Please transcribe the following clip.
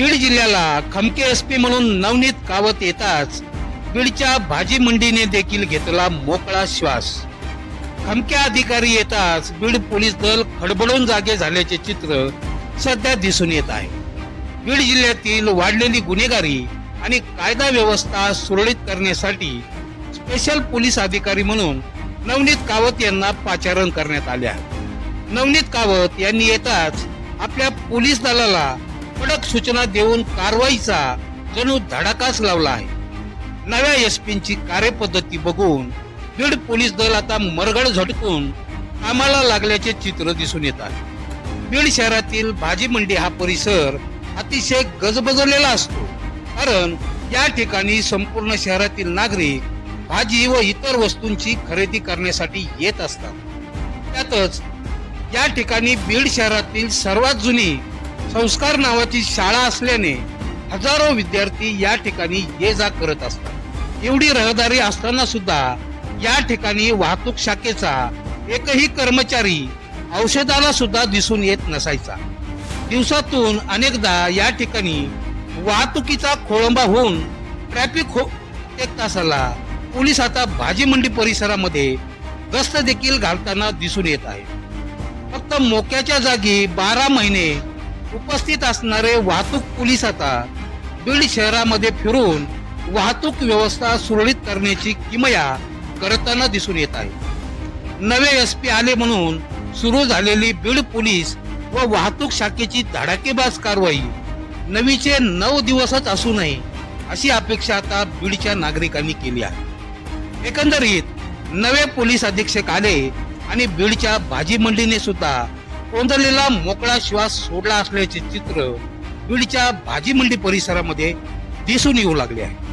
बीड जिल्ह्याला खमके S P म्हणून नवनीत कावत येताच बीडच्या भाजी मंडीने देखील घेतला मोकळा श्वास. खमक्या अधिकारी येताच बीड पोलीस दल खडबडून जागे झाल्याचे चित्र सध्या दिसून येत आहे. बीड जिल्ह्यातील वाढलेली गुन्हेगारी आणि कायदा व्यवस्था सुरळीत करण्यासाठी स्पेशल पोलीस अधिकारी म्हणून नवनीत कावत यांना पाचारण करण्यात आले आहे. नवनीत कावत यांनी येताच आपल्या पोलीस दलाला कडक सूचना देऊन कारवाईचा जणू धडाकाच लावला आहे. नव्या एसपींची कार्यपद्धती बघून बीड पोलीस दल आता मरगड झटकून कामाला लागल्याचे चित्र दिसून येत आहे. बीड शहरातील भाजी मंडी हा परिसर अतिशय गजबजलेला असतो. कारण या ठिकाणी संपूर्ण शहरातील नागरिक भाजी व इतर वस्तूंची खरेदी करण्यासाठी येत असतात. त्यातच या ठिकाणी बीड शहरातील सर्वात जुनी संस्कार नावाची शाळा असल्याने हजारो विद्यार्थी या ठिकाणी ये जा करत असतात. एवढी रहदारी असताना सुद्धा या ठिकाणी वाहतूक शाखेचा एकही कर्मचारी औषधाला सुद्धा दिसून येत नसायचा. दिवसातून अनेकदा या ठिकाणी वाहतुकीचा खोळंबा होऊन ट्रॅफिक हो एक तासाला पोलीस आता भाजी मंडी परिसरामध्ये गस्त देखील घालताना दिसून येत आहे. फक्त मोक्याच्या जागी बारा महिने उपस्थित असणारे वाहतूक पोलीस आता बीड शहरामध्ये फिरून वाहतूक व्यवस्था सुरळीत करण्याची किमया करताना दिसून येत आहे. नवे एस पी आले म्हणून सुरू झालेली बीड पोलीस व वाहतूक शाखेची धडाकेबाज कारवाई नवीचे नऊ दिवसच असू नये अशी अपेक्षा आता बीडच्या नागरिकांनी केली आहे. एकंदरीत नवे पोलीस अधीक्षक आले आणि बीडच्या भाजी मंडीने सुद्धा कोंदलेला मोकळा श्वास सोडला असल्याचे चित्र बीडच्या भाजी मंडी परिसरामध्ये दिसून येऊ लागले आहे.